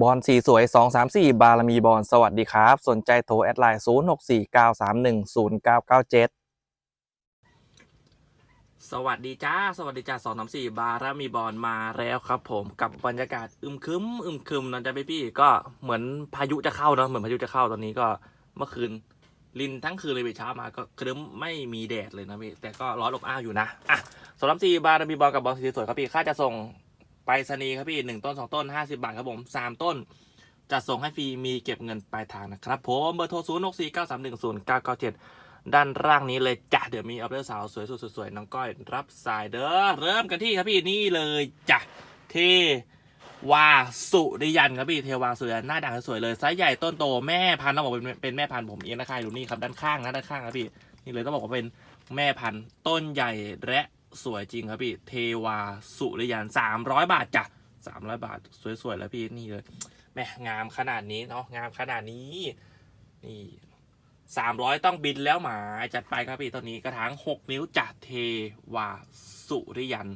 บอลสีสวย 2 3 4 บารมีบอลสวัสดีครับ สนใจโทรแอดไลน์ 0 6 4 9 3 1 0 9 9 7สวัสดีจ้า สวัสดีจ้าสองสามสี่บารามีบอลมาแล้วครับ ผมกับบรรยากาศอึมครึมอึมครึมนะจ๊ะพี่พี่ก็เหมือนพายุจะเข้าเนาะเหมือนพายุจะเข้าตอนนี้ก็เมื่อคืนลินทั้งคืนเลยไปเช้ามาก็ครึ้มไม่มีแดดเลยนะพี่แต่ก็ร้อนอบอ้าวอยู่นะอะสองสามสี่บารามีบอลกับบอลสีสวยครับพี่ค่าจะส่ง ไปรษณีครับพี่หนึ่งต้นสองต้นห้าสิบาทครับผมสามต้นจะส่งให้ฟรีมีเก็บเงินปลายทางนะครับผมเบอร์โทรศูนย์หกสี่เก้าสามหนึ่งศูนย์เก้าเก้าเจ็ดด้านล่างนี้เลยจ้ะเดี๋ยวมีออเดอร์สาวสวยสุดสวยๆน้องก้อยรับสายเด้อเริ่มกันที่ครับพี่นี่เลยจ้ะเทวาสุริยันครับพี่เทวาสุริยันหน้าด่างสวยเลยไซส์ใหญ่ต้นโตแม่พันธุ์ต้องบอกเป็นเป็นแม่พันธุ์ผมเองนะครับดูนี่ครับด้านข้างนะด้านข้างครับพี่นี่เลยต้องบอกว่าเป็นแม่พันธุ์ต้นใหญ่และ สวยจริงครับพี่ เทวาสุริยันสามร้อยบาทจ้ะสามร้อยบาท สวยๆแล้วพี่นี่เลยแม่งามขนาดนี้เนาะงามขนาดนี้นี่สามร้อยต้องบินแล้วหมาจัดไปครับพี่ต้นนี้กระถางหกนิ้วจากเทวาสุริยัน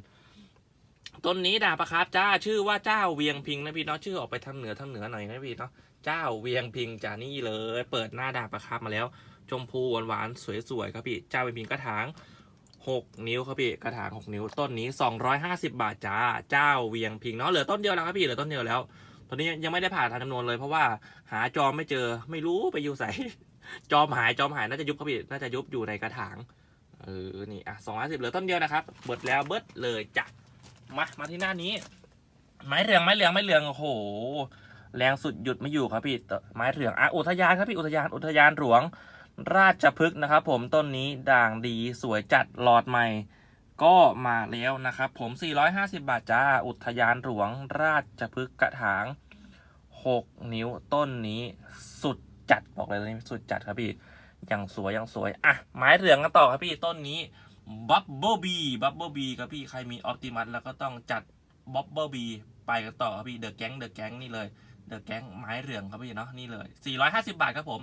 ต้นนี้ดาบประครับจ้าชื่อว่าเจ้าเวียงพิงนะพี่เนาะชื่อออกไปทางเหนือทางเหนือหน่อยนะพี่เนาะเจ้าเวียงพิงจ้านี่เลย เปิดหน้าดาบประครับมาแล้ว ชมพูหวานๆสวยๆครับพี่เจ้าเวียงพิงกระถาง หกนิ้วครับพี่กระถางหกนิ้วต้นนี้สองร้อยห้าสิบาทจ้าเจ้าเวียงพิงเนาะเหลือต้นเดียวแล้วครับพี่เหลือต้นเดียวแล้วตอนนี้ยังไม่ได้ผ่าทางจำนวนเลยเพราะว่าหาจอมไม่เจอไม่รู้ไปอยู่ใส่จอมหายจอมหายน่าจะยุบครับพี่น่าจะยุบอยู่ในกระถางเออนี่อะสองร้อยสิบเหลือต้นเดียวนะครับเบิดแล้วเบิดเลยจ้ะมามาที่หน้านี้ ไม้เหลืองไม้เหลืองไม้เหลืองโอ้โหแรงสุดหยุดไม่อยู่ครับพี่ต่อไม้เหลืองอะอุทยานครับพี่อุทยานอุทยานหลวง ราชพฤกษ์นะครับ ผมต้นนี้ด่างดีสวยจัดหลอดใหม่ ก็มาแล้วนะครับ ผม 450 บาทจ้า อุทยานหลวง ราชพฤกษ์กระถาง 6 นิ้วต้นนี้สุดจัดบอกเลยตัวนี้สุดจัดครับพี่อยังสวยอยังสวยอะไม้เหลืองกันต่อครับพี่ต้นนี้บับเบิลบีบับเบิลบีครับพี่ใครมีออ t ติมัสแล้วก็ต้องจัดบับเบิลบีไปกันต่อครับพี่เดอะแก๊งเดอะแก๊งนี่เลยเดอะแก๊งไม้เหลืองครับพี่เนาะนี่เลย 450 บาทครับผม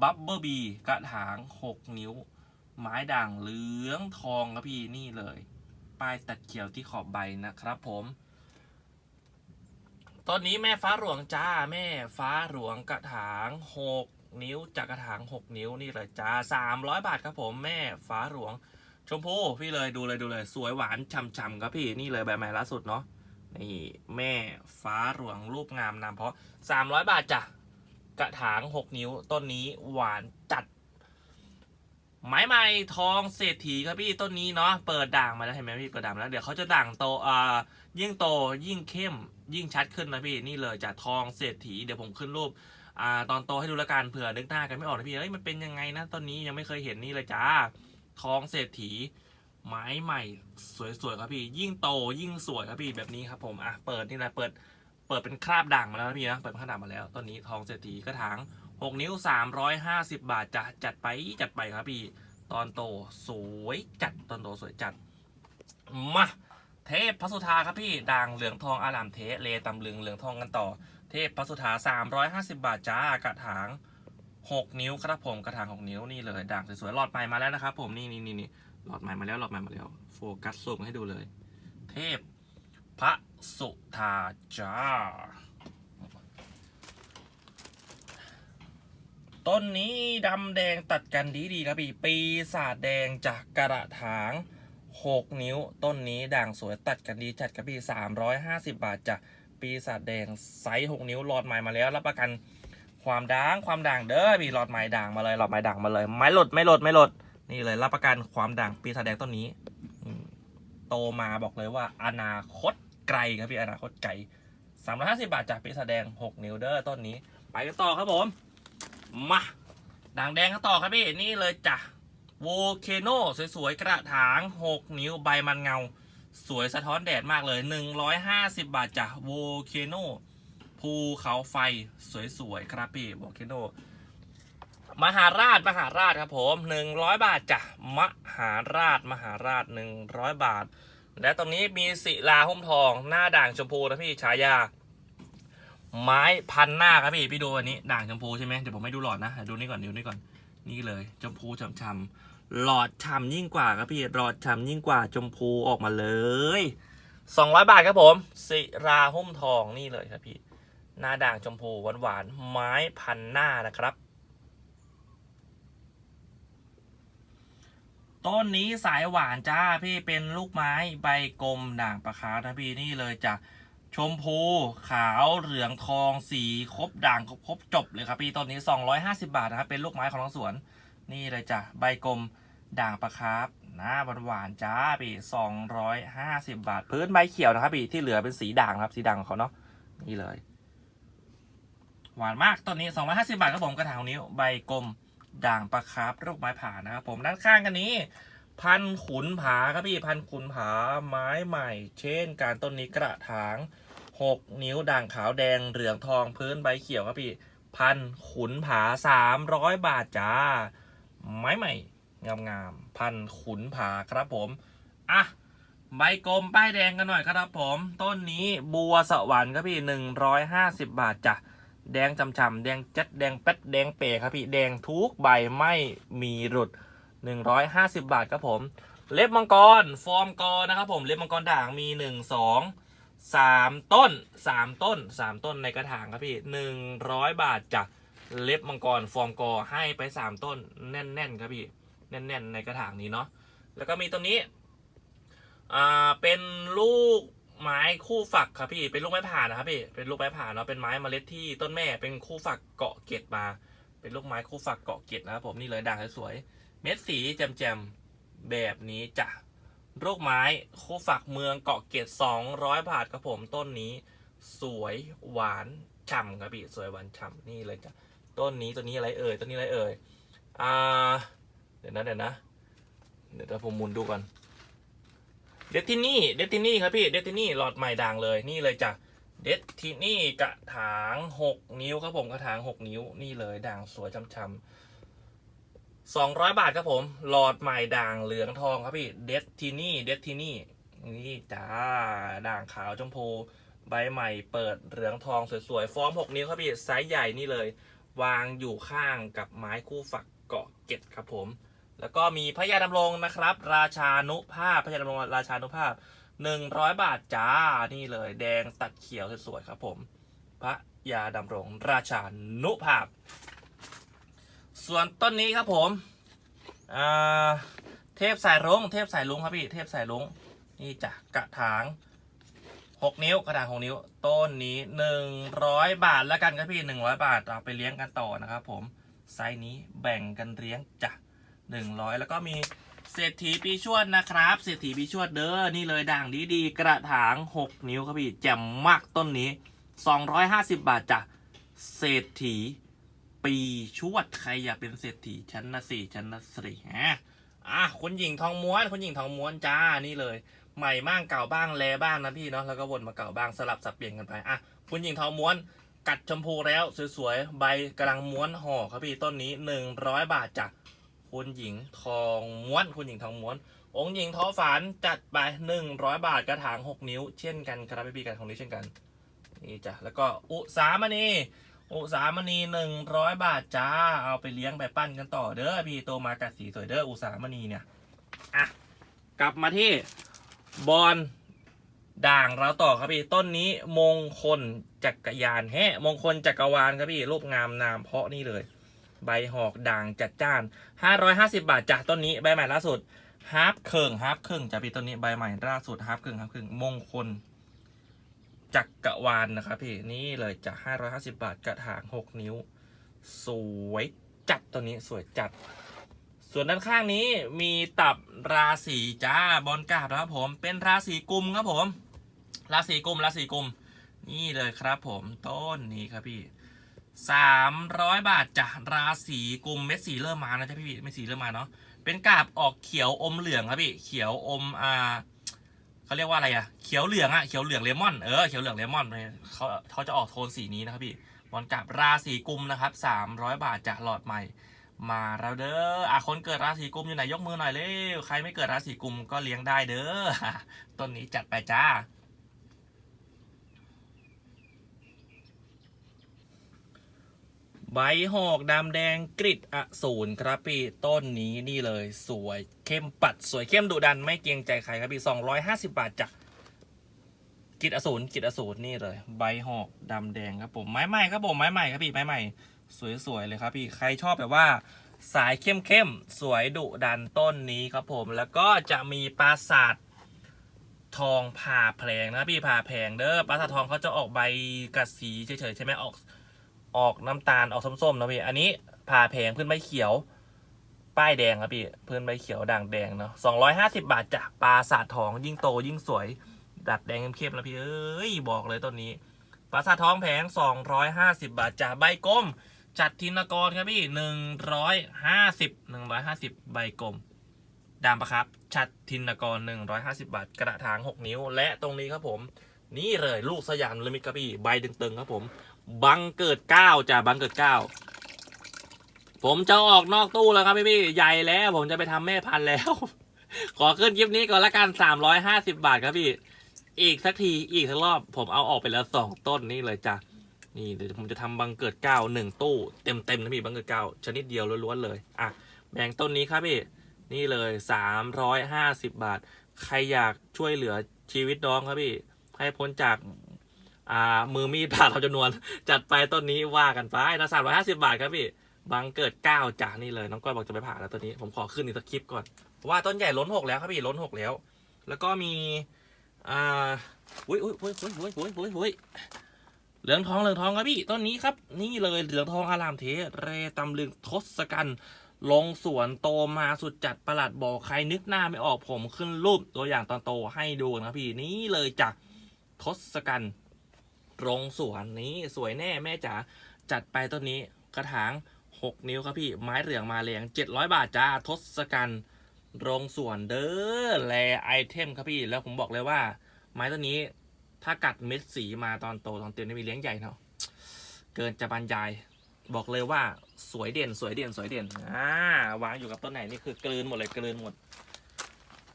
บับเบิลบีกระถาง 6 นิ้ว ไม้ด่างเหลืองทองครับพี่นี่เลย ป้ายตัดเขียวที่ขอบใบนะครับผมต้นนี้แม่ฟ้าหลวงจ้าแม่ฟ้าหลวงกระถางหกนิ้วจากกระถางหกนิ้วนี่เลยจ้าสามร้อยบาทครับผมแม่ฟ้าหลวง ชมพูพี่เลยดูเลยดูเลย สวยหวานฉ่ำๆครับพี่นี่เลยแบบใหม่ล่าสุดเนาะนี่แม่ฟ้าหลวงรูปงามนามเพราะสามร้อยบาทจ้ะ กระถางหกนิ้ว ต้นนี้หวานจัด ไม้ไม้ทองเศรษฐีครับพี่ต้นนี้เนาะเปิดด่างมาแล้วเห็นไหมพี่เปิดด่างมแล้วเดี๋ยวเขาจะด่างโตอ่ายิ่งโตยิ่งเข้ม ยิ่งชัดขึ้นนะพี่นี่เลยจากทองเศรษฐีเดี๋ยวผมขึ้นรูปอ่าตอนโตให้ดูล้วกันเผื่อนึกหน้ากันไม่ออกนะพี่เอ้ยมันเป็นยังไงนะต้นนี้ยังไม่เคยเห็นนี่เลยจ้าทองเศรษฐีไม้ใหม่ สวยๆครับพี่ ยิ่งโตยิ่งสวยครับพี่แบบนี้ครับผมอะเปิดนี่นะเปิด เปิดเป็นคราบด่างมาแล้วนะพี่นะเปิดเป็นคราบด่างมาแล้วต้นนี้ทองเศรษฐีกระถางหกนิ้วสามร้อยห้าสิบบาทจะจัดไปจัดไปครับพี่ ตอนโตสวยจัดตอนโตสวยจัด มาเทพพระสุธาครับพี่ด่างเหลืองทองอารามเทเลตำลึงเหลืองทองกันต่อ เทพพระสุธาสามร้อยห้าสิบาทจ้ากระถางหกนิ้วครับผมกระถางหกนิ้วนี่เลยด่างสวยๆหลอดใหม่มาแล้วนะครับผมนี่นี่นี่นี่หลอดใหม่มาแล้วหลอดใหม่มาแล้ว โฟกัสซูมให้ดูเลย เทพ พระสุธาจ้าต้นนี้ดำแดงตัดกันดีดีครับพี่ ปีศาจแดงจากกระถาง 6 นิ้ว ต้นนี้ด่างสวยตัดกันดีจัดครับพี่ 350 บาทจ้ะปีศาจแดงไซส์6นิ้วหลอดใหม่มาแล้วรับประกันความด่างความด่างเด้อพี่หลอดใหม่ด่างมาเลยหลอดใหม่ด่างมาเลย ไม่หลดไม่หลดไม่หลดนี่เลยรับประกันความด่างปีศาจแดงต้นนี้ โตมาบอกเลยว่าอนาคต ไกลครับพี่อนาคตไกล350บาทจากปีศาจแดง6นิ้วเด้อต้นนี้ ไปกันต่อครับผม มาด่างแดงกันต่อครับพี่ นี่เลยจ้ะโวเคโนสวยๆ กระถาง 6 นิ้วใบมันเงา สวยสะท้อนแดดมากเลย 150 บาทจ้ะโวเคโนภูเขาไฟสวยๆ ครับพี่โวเคโนมหาราชมหาราชครับผม 100 บาทจ้ะมหาราชมหาราช 100 บาท และตรงนี้มีศิลาหุ้มทอง หน้าด่างชมพูนะพี่ฉายา ไม้พันหน้าครับพี่พี่ดูอันนี้ด่างชมพูใช่ไหมเดี๋ยวผมให้ดูหลอดนะดูนี่ก่อนดูนี่ก่อน นี่เลยชมพูช่ำๆหลอดฉ่ำยิ่งกว่าครับพี่หลอดฉ่ำยิ่งกว่าชมพูออกมาเลย200บาทครับผมศิราหุ้มทองนี่เลยครับพี่ หน้าด่างชมพูหวานๆไม้พันหน้านะครับ ต้นนี้สายหวานจ้าพี่เป็นลูกไม้ใบกลมด่างประคานะพี่นี่เลยจ้ะชมพูขาวเหลืองทองสีครบด่างครบครบจบเลยครับพี่ต้นนี้ 250 บาทนะครับเป็นลูกไม้ของน้งสวน นี่เลยจ้ะใบกลมด่างประคาบหน้าหวานๆจ้าพี่250 บาท พื้นใบเขียวนะครับพี่ที่เหลือเป็นสีด่างครับสีด่างของเขาเนาะนี่เลย หวานมากต้นนี้ 250 บาทครับผมกระถางนิ้วใบกลม ด่างปลาคาร์ฟลูกไม้ผ่านะครับผมด้านข้างกันนี้ พันขุนผาครับพี่พันขุนผาไม้ใหม่ เช่น การต้นนี้กระถาง 6 นิ้วด่างขาวแดงเหลืองทองพื้นใบเขียวครับพี่พันขุนผา 300 บาทจ้า ไม้ใหม่ งามๆพันขุนผาครับผม อะใบกลมป้ายแดงกันหน่อยครับผม ต้นนี้บัวสวรรค์ครับพี่ 150 บาทจ้ะ แดงช่ำๆแดงจัดแดงแป๊ดแดงเป๋ครับพี่แดงทุกใบไม่มีหลุด 150 บาทครับผม เล็บมังกร ฟอร์มกอนะครับผมเล็บมังกรด่างมี 1 2 3 ต้น 3 ต้น 3 ต้นในกระถางครับพี่ 100 บาทจ้ะเล็บมังกรฟอร์มกอให้ไป 3 ต้นแน่นๆครับพี่แน่น ๆ ในกระถางนี้เนาะแล้วก็มีตรงนี้อ่าเป็นลูก ไม้คู่ฝักครับพี่เป็นลูกไม้ผ่านนะครับพี่เป็นลูกไม้ผ่านเนาะเป็นไม้เมล็ดที่ต้นแม่เป็นคู่ฝักเกาะเกล็ดมา เป็นลูกไม้คู่ฝักเกาะเกล็ดนะครับผมนี่เลยด่างสวยๆเม็ดสีแจ่มๆแบบนี้จ้ะลูกไม้คู่ฝักเมืองเกาะเกร็ด200 บาทครับผมต้นนี้ สวยหวานฉ่ำครับพี่สวยหวานฉ่ำนี่เลยจ้ะต้นนี้ต้นนี้อะไรเอ่ยต้นนี้อะไรเอ่ยอ่าเดี๋ยวนะเดี๋ยวนะเดี๋ยวผมหมุนดูก่อน ดตินี่เดตินี่ครับพี่เดตินี่หลอดใหม่ด่างเลยนี่เลยจ้ะเดตินี่กระถางหกนิ้วครับผมกระถางหกนิ้วนี่เลยด่างสวยช้ำๆสองร้อยบาทครับผม หลอดใหม่ด่างเหลืองทองครับพี่เดตินี่เดตินี่นี่จ้าด่างขาวชมพูใบใหม่เปิดเหลืองทองสวยๆฟอร์มหกนิ้วครับพี่ไซส์ใหญ่นี่เลย วางอยู่ข้างกับไม้คู่ฝักเกาะเก็ดครับผม แล้วก็มีพระยาดำรงนะครับ ราชานุภาพพระยาดำรงราชานุภาพหนึ่งร้อยบาทจ้านี่เลย แดงตัดเขียวสวยๆครับผม พระยาดำรงราชานุภาพ ส่วนต้นนี้ครับผมเทพสายรุ้งเทพสายรุ้งครับพี่เทพสายรุ้งนี่จ้ะกระถางหกนิ้วกระถางหกนิ้ว ต้นนี้หนึ่งร้อยบาทแล้วกันครับพี่หนึ่งร้อยบาทเอาไปเลี้ยงกันต่อนะครับผมไซส์นี้แบ่งกันเลี้ยงจ้ะ หนึ่งร้อยแล้วก็มีเศรษฐีปีชวดนะครับ เศรษฐีปีชวดเด้อนี่เลยด่างดีดีๆ กระถาง 6 นิ้วครับพี่แจ่มมากต้นนี้ 250 บาทจ้ะเศรษฐีปีชวดใครอยากเป็นเศรษฐีชั้นนะสี่ชั้นนะสี่ฮะอะคุณหญิงทองม้วนคุณหญิงทองม้วนจ้านี่เลย ใหม่บ้างเก่าบ้างแลบ้างนะพี่เนาะแล้วก็วนมาเก่าบ้างสลับสับเปลี่ยนกันไปอะคุณหญิงทองม้วนกัดชมพูแล้วสวยๆใบกำลังม้วนห่อครับพี่ต้นนี้ 100 บาทจ้ะ คุณหญิงทองม้วน คุณหญิงทองม้วน องค์หญิงท้อฝันจัดไปหนึ่งร้อยบาทกระถางหกนิ้ว เช่นกันครับพี่ๆกันของนี้เช่นกัน นี่จ้ะแล้วก็อุสามณีอุสามณีหนึ่งร้อยบาทจ้า เอาไปเลี้ยงไปปั้นกันต่อเด้อพี่โตมากัดสีสวยเด้ออุสามณีเนี่ยอะกลับมาที่บอลด่างเราต่อครับพี่ต้นนี้มงคลจักรยานแฮะมงคลจักรวาลครับพี่รูปงามนามเพาะนี่เลย ใบหอกด่างจัดจ้าน 550 บาทจ้ะต้นนี้ใบใหม่ล่าสุดฮาร์ปเคิงฮาร์ปเคิงจะพี่ต้นนี้ใบใหม่ล่าสุดฮาร์ปเคิงฮาร์ปเคิงมงคลจักรวาลนะครับพี่นี่เลยจ้ะ550 บาทกระถาง 6 นิ้ว สวยจัดตัวนี้สวยจัด ส่วนด้านข้างนี้มีตับราศีจ้าบอลกาบนะครับผมเป็นราศีกุมครับผม ราศีกุมราศีกุมนี่เลยครับผมต้นนี้ครับพี่ สามร้อยบาทจ้ะราศีกุมเม็ดสีเริ่มมานะจ๊ะพี่เม็ดสีเริ่มมาเนาะเป็นกาบออกเขียวอมเหลืองครับพี่เขียวอมอ่าเขาเรียกว่าอะไรอะเขียวเหลืองอะเขียวเหลืองเลมอนเออเขียวเหลืองเลมอนเลยเขาเขาจะออกโทนสีนี้นะครับพี่บอลกาบราศีกุมนะครับสามร้อยบาทจากหลอดใหม่ มาแล้วเด้ออะคนเกิดราศีกุมอยู่ไหนยกมือหน่อยเร็วใครไม่เกิดราศีกุมก็เลี้ยงได้เด้อต้นนี้จัดไปจ้า ใบหอกดำแดงกริดอสูรครับพี่ต้นนี้นี่เลยสวยเข้มปัด สวยเข้มดุดันไม่เกรงใจใครครับพี่250บาทจ้ะกิจอสูรกิจอสูรนี่เลย ใบหอกดำแดงครับผมไม้ใหม่ครับผมไม้ใหม่ครับพี่ไม้ใหม่สวยๆเลยครับพี่ใครชอบแบบว่าสายเข้มๆสวยดุดันต้นนี้ครับผมแล้วก็จะมีปราสาททองผ่าแผลงนะพี่ผ่าแผลงเด้อปราสาททองเขาจะออกใบกัดสีเฉยๆใช่ไหมออก ออกน้ำตาลออกส้มๆนะพี่ อันนี้ผ่าแผงพื้นใบเขียว ป้ายแดงครับพี่พื้นใบเขียวด่างแดงเนาะสองร้อยห้าสิบาทจ้ะปลาสาททองยิ่งโตยิ่งสวย ดัดแดงเข้มๆแล้วพี่เอ้ยบอกเลยต้นนี้ปลาสาททองแผงสองร้อยห้าสิบาทจ้ะใบกลมจัดทินกรครับพี่หนึ่งร้อยห้าสิบหนึ่งร้อยห้าสิบใบกลมดามปะครับ ชัดทินกรหนึ่งร้อยห้าสิบาท กระถางหกนิ้ว และตรงนี้ครับผม นี่เลยลูกสยามเลมิดครับพี่ ใบตึงๆครับผม บังเกิดเก้าจ้ะบังเกิดเก้าผมจะออกนอกตู้แล้วครับพี่พี่ใหญ่แล้ว ผมจะไปทำแม่พันธุ์แล้ว ขอขึ้นคลิปนี้ก่อนละกันสามร้อยห้าสิบาทครับพี่ อีกสักทีอีกสักรอบ ผมเอาออกไปแล้วสองต้นนี่เลยจ้ะนี่เดี๋ยวผมจะทำบังเกิดเก้าหนึ่งตู้เต็มเต็มนะพี่บังเกิดเก้าชนิดเดียวล้วนๆเลยอะแบ่งต้นนี้ครับพี่นี่เลยสามร้อยห้าสิบบาท ใครอยากช่วยเหลือชีวิตน้องครับพี่ ให้พ้นจาก อ่ามือมีดผ่าทำจำนวน จัดไปต้นนี้ว่ากันไปนะสามร้อยห้าสิบาทครับพี่บังเกิดเก้าจากนี่เลยน้องก้อยบอกจะไปผ่าแล้วตัวนี้ผมขอขึ้นอีกสักคลิปก่อนเพราะว่าต้นใหญ่ล้นหกแล้วครับพี่ล้นหกแล้ว แล้วก็มีอ่าอุ้ยอุ้ยอุ้ยอุ้ยอุ้ยอุ้ยอุ้ยอุ้ยเหลืองทองเหลืองทองครับพี่ต้นนี้ครับ นี่เลยเหลืองทองอารามเทเรตำลึงทศกัณฐ์ลงสวนโตมาสุดจัดประหลัดบอกใครนึกหน้าไม่ออกผมขึ้นรูปตัวอย่างตอนโตให้ดูนะครับพี่นี่เลยจากทศกัณฐ์ ลงสวนนี้สวยแน่แม่จ๋าจัดไปต้นนี้กระถาง 6 นิ้วครับพี่ไม้เหลืองมาแรง700 บาทจ้าทศกัณฐ์โรงสวนเด้อแลไอเทมครับพี่ แล้วผมบอกเลยว่า ไม้ต้นนี้ถ้ากัดเม็ดสีมาตอนโตตอนเต็มไม่มีเลี้ยงใหญ่เนาะเกินจะบรรยาย บอกเลยว่าสวยเด่นสวยเด่นสวยเด่นอ่าวางอยู่กับต้นไหนนี่คือกลืนหมดเลยกลืนหมด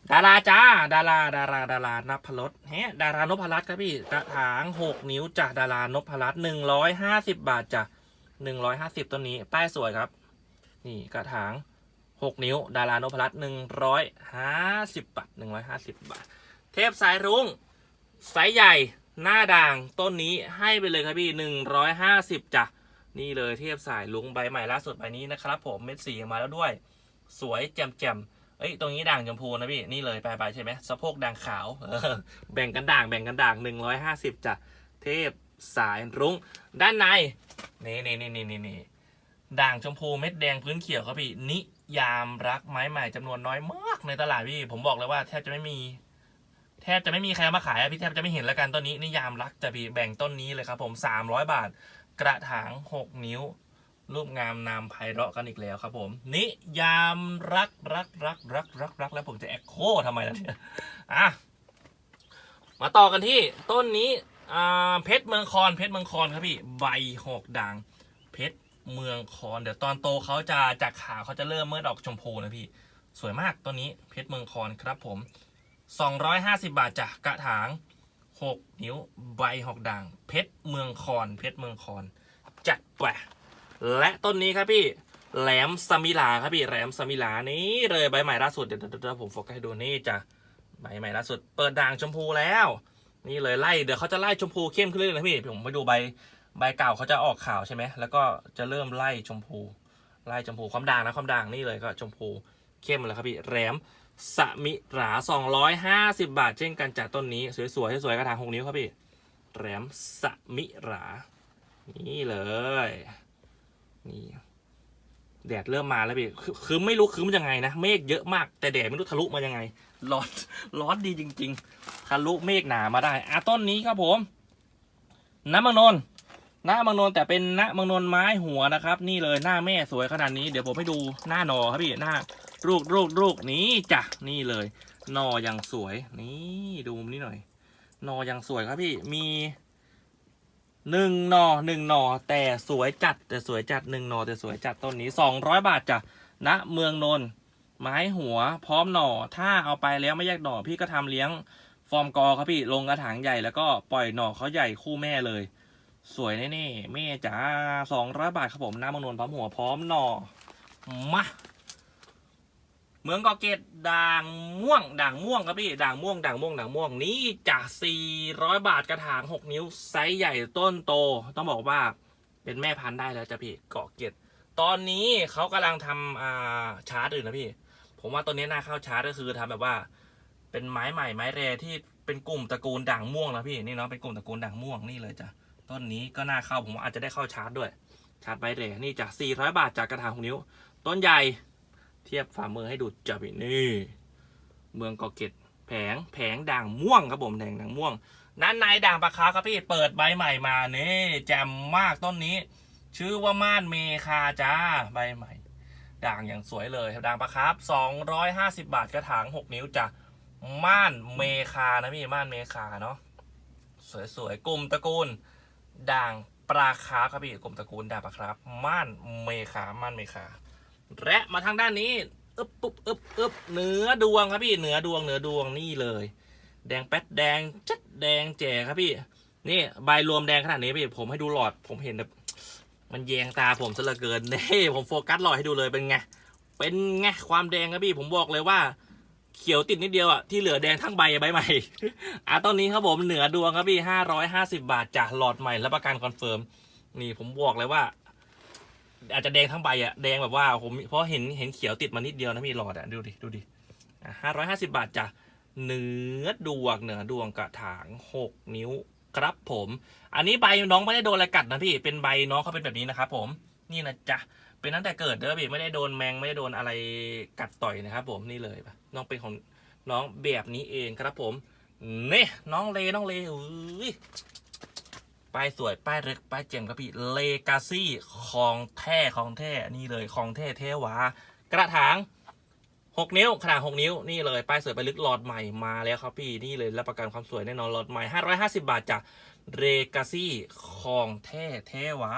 ดาราจ้า ดารา ดารา ดารานพรสเฮ้ดารานพรัตครับพี่กระถางหกนิ้วจ้ะดารานพรัตหนึ่งร้อยห้าสิบบาทจ้ะหนึ่งร้อยห้าสิบต้นนี้ป้ายสวยครับ นี่กระถางหกนิ้ว ดารานพรัตหนึ่งร้อยห้าสิบบาทหนึ่งร้อยห้าสิบบาท เทพสายรุ้งไซส์ใหญ่หน้าด่างต้นนี้ให้ไปเลยครับพี่หนึ่งร้อยห้าสิบจ้ะนี่เลยเทพสายลุงใบใหม่ล่าสุดใบนี้นะครับ ผมเม็ดสีมาแล้วด้วย สวยแจ่มแจ่ม เอ้ยตรงนี้ด่างชมพูนะพี่นี่เลยไปลายใช่ไหมสะโพกด่างขาวเออแบ่งกันด่างแบ่งกันด่างหนึ่งร้อยห้าสิบจ้ะเทพสายรุ้งด้านในนี่นี่นี่นี่นี่นี่ด่างชมพูเม็ดแดงพื้นเขียวครับพี่นิยามรักไม้ใหม่จำนวนน้อยมากในตลาดพี่ผมบอกเลยว่าแทบจะไม่มี แทบจะไม่มีใครมาขายอะพี่แทบจะไม่เห็นแล้วกันต้นนี้นิยามรักจะพี่แบ่งต้นนี้เลยครับผมสามร้อยบาท กระถางหกนิ้ว รูปงามนามไพเราะกันอีกแล้วครับผม นิยามรักรักรักรักรักรักแล้วผมจะแอคโคทำไมล่ะเนี่ยอะมาต่อกันที่ต้นนี้อ่าเพชรเมืองคอนเพชรเมืองคอนครับพี่ใบหอกด่างเพชรเมืองคอน เดี๋ยวตอนโตเขาจะจากขาเขาจะเริ่มเมื่อดอกชมพูนะพี่ สวยมากต้นนี้เพชรเมืองคอนครับผม 250 บาทจ้ะกระถาง 6 นิ้วใบหอกด่าง เพชรเมืองคอน เพชรเมืองคอน จัดไป และต้นนี้ครับพี่แหลมสมิลาครับพี่แหลมสมิลานี่เลยใบใหม่ล่าสุดเดี๋ยวเดี๋ยวผมโฟกัสให้ดูนี่จ้ะใบใหม่ล่าสุด เปิดด่างชมพูแล้ว นี่เลยไล่เดี๋ยวเขาจะไล่ชมพูเข้มขึ้นเรื่อยๆนะพี่ผมไปดูใบใบเก่าเขาจะออกขาวใช่ไหมแล้วก็จะเริ่มไล่ชมพูไล่ชมพูความด่างนะความด่างนี่เลยก็ชมพูเข้มเลยครับพี่แหลมสมิรา 250 บาท เช่นกันจากต้นนี้ สวยๆสวยๆกระถางหกนิ้วครับพี่แหลมสมิรา นี่เลย นี่แดดเริ่มมาแล้วพี่คือไม่รู้คือมันยังไงนะ เมฆเยอะมาก แต่แดดไม่รู้ทะลุมายังไง ร้อน ร้อนดีจริง ๆ ทะลุเมฆหนามาได้ อะต้นนี้ครับผม น้ำมังนนท์น้ำมังนนแต่เป็นน้ำมังนนไม้หัวนะครับ นี่เลยหน้าแม่สวยขนาดนี้ เดี๋ยวผมให้ดูหน้าหนอครับพี่ หน้าลูกลูกลูกนี้จ้ะ นี่เลยหนออยังสวย นี่ดูมุมนี้หน่อยหนออยังสวยครับพี่ มี หนึ่งหนอหนึ่งหนอแต่สวยจัดแต่สวยจัดหนึ่งหนอแต่สวยจัดต้นนี้สองร้อยบาทจ้ะณเมืองนนท์ไม้หัวพร้อมหน่อถ้าเอาไปแล้วไม่แยกหน่อพี่ก็ทำเลี้ยงฟอร์มกอครับพี่ลงกระถางใหญ่แล้วก็ปล่อยหน่อเขาใหญ่คู่แม่เลย สวยแน่ๆแม่จ๋าสองร้อยบาทครับผมหน้าเมืองนนท์พร้อมหัวพร้อมหน่อมา เมืองกาะเกตด่างม่วงด่างม่วงครับพี่ด่างม่วงด่างม่วงด่างม่วงนี่จาก 400 บาทกระถาง 6 นิ้วไซส์ใหญ่ต้นโต ต้องบอกว่าเป็นแม่พันธุ์ได้แล้วจ้ะพี่เกาะเกตตอนนี้เขากำลังทำอ่าชาร์ตอื่นนะพี่ ผมว่าตัวนี้น่าเข้าชาร์ตก็คือทำแบบว่า เป็นไม้ใหม่ไม้แรที่เป็นกลุ่มตระกูลด่างม่วงนะพี่นี่เนาะเป็นกลุ่มตระกูลด่างม่วงนี่เลยจ้ะต้นนี้ก็น่าเข้าผมว่าอาจจะได้เข้าชาร์ตด้วย ชาร์ตไม้แรนี่จาก 400 บาทจากกระถาง6นิ้ว ต้นใหญ่ เทียบฝ่ามือให้ดูจับนี่เมืองเกาะเกร็ดแผงแผงด่างม่วงครับผมแดงด่างม่วง นั้นในด่างปลาคาร์ฟครับพี่เปิดใบใหม่มานี่แจ่มมากต้นนี้ ชื่อว่าม่านเมคาจ้าใบใหม่ ด่างอย่างสวยเลยครับด่างปลาคาร์ฟ250 บาทกระถาง 6 นิ้วจ้ะม่านเมคานะพี่ม่านเมคาเนาะสวยๆกลุ่มตระกูล ด่างปลาคาร์ฟครับพี่กลุ่มตระกูลด่างปลาคาร์ฟม่านเมคาม่านเมคา และมาทางด้านนี้อึบปุ๊บอึบอึบเหนือดวงครับพี่เหนือดวงเหนือดวงนี่เลย แดงแป๊ดแดงจัดแดงแจ๋ครับพี่ นี่ใบรวมแดงขนาดนี้พี่ผมให้ดูหลอดผมเห็นแบบมันแยงตาผมซะเหลือเกินนี่ผมโฟกัสหลอดให้ดูเลยเป็นไงเป็นไงความแดงครับพี่ผมบอกเลยว่า เขียวติดนิดเดียวอะที่เหลือแดงทั้งใบใบใหม่อะตอนนี้ครับผมเหนือดวงครับพี่ห้าร้อยห้าสิบาทจากหลอดใหม่และประกันคอนเฟิร์มนี่ผมบอกเลยว่า อาจจะแดงทั้งใบอะแดงแบบว่าผมเพราะเห็นเห็นเขียวติดมานิดเดียวนะพี่หลอดอะดูดิดูดิห้าร้อยห้าสิบาทจ้ะเนื้อดวงเหนือดวงกระถางหกนิ้วครับผม อันนี้ใบน้องไม่ได้โดนอะไรกัดนะพี่เป็นใบน้องเขาเป็นแบบนี้นะครับผมนี่นะจ๊ะเป็นตั้งแต่เกิดเด้อพี่ไม่ได้โดนแมงไม่ได้โดนอะไรกัดต่อยนะครับ ผมนี่เลยปะน้องเป็นของน้องแบบนี้เองครับผมนี่น้องเลน้องเลอุ้ย ป้ายสวยป้ายเล็กป้ายเจ๋งครับพี่เลกาซี่ของแท้ของแท้นี่เลยของแท้เทวากระถาง6นิ้วขนาด6นิ้วนี่เลยป้ายสวยไปลึกหลอดใหม่มาแล้วครับพี่นี่เลยรับประกันความสวยแน่นอนหลอดใหม่550บาทจากเรกาซี่ของแท้เทวา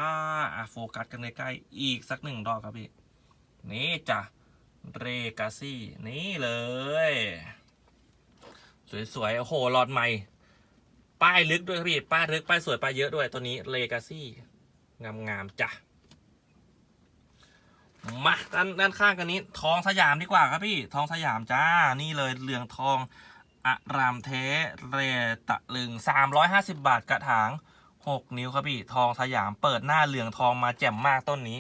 อะโฟกัสกันใกล้ๆอีกสักหนึ่งดอกครับพี่นี่จ้ะเรกาซี่นี่เลย สวยๆโอ้โหหลอดใหม่ ป้ายลึกด้วยครับพี่ ป้ายลึก ป้ายสวย ป้ายเยอะด้วย ตัวนี้เลกาซี่งามๆจ้ะ มาด้านด้านข้างกันนี้ ทองสยามดีกว่าครับพี่ ทองสยามจ้า นี่เลยเหลืองทองอารามเทเรตะลึง 350 บาทกระถาง 6 นิ้วครับพี่ ทองสยามเปิดหน้าเหลืองทองมาแจ่มมากต้นนี้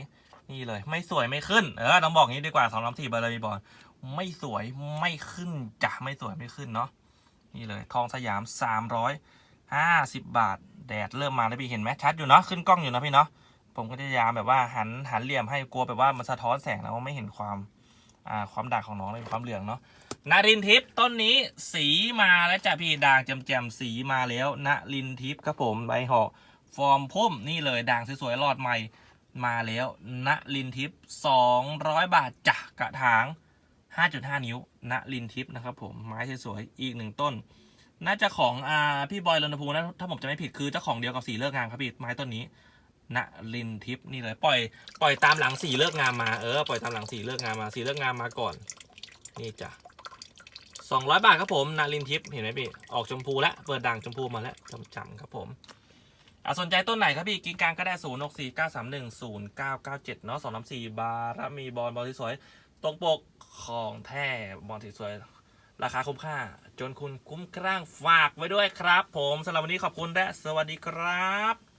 นี่เลย ไม่สวยไม่ขึ้น เออต้องบอกงี้ดีกว่าสองน้ำสี่บาร์บอลไม่สวยไม่ขึ้นจ้ะไม่สวยไม่ขึ้นเนาะนี่เลย ทองสยาม 350บบาท แดดเริ่มมาแล้วพี่เห็นไหมชัดอยู่เนาะขึ้นกล้องอยู่นะพี่เนาะผมก็จะพยายามแบบว่าหันหันเหลี่ยมให้กลัวแบบว่ามันสะท้อนแสงแล้วไม่เห็นความอ่าความด่างของน้องเลยความเหลืองเนาะนารินทิพย์ต้นนี้สีมาแล้วจ้ะพี่ด่างแจ่มๆสีมาแล้วนารินทิพย์ครับผมใบห่อฟอร์มพุ่มนี่เลยด่างสวยๆหลอดใหม่มาแล้วนารินทิพย์200บาทจ้ะกระถาง 5.5 นิ้วณลินทิพย์นะครับผมไม้สวยๆอีกหนึ่งต้น น่าจะของอ่าพี่บอยรณภูมินะถ้าผมจะไม่ผิดคือเจ้าของเดียวกับสีเลิกงามครับพี่ไม้ต้นนี้ณลินทิพย์นี่เลยปล่อยปล่อยตามหลังสีเลิกงามมาเออปล่อยตามหลังสีเลิกงามมาสีเลิกงามมาก่อน นี่จ้ะ200บาทครับผมณลินทิพย์เห็นไหมพี่ออกชมพูแล้วเปิดด่างชมพูมาแล้วจำๆครับผมอะสนใจต้นไหนครับพี่กิ้งกลางก็ได้ศูนย์หกสี่เก้าสามหนึ่งศูนย์เก้าเก้าเจ็ดเนาะสองน้ำสี่บารมีบอลบอลสวยตรงปกของแท้บอลสวย ราคาคุ้มค่า จนคุณคุ้มครั่งฝากไว้ด้วยครับ ผมสำหรับวันนี้ขอบคุณและสวัสดีครับ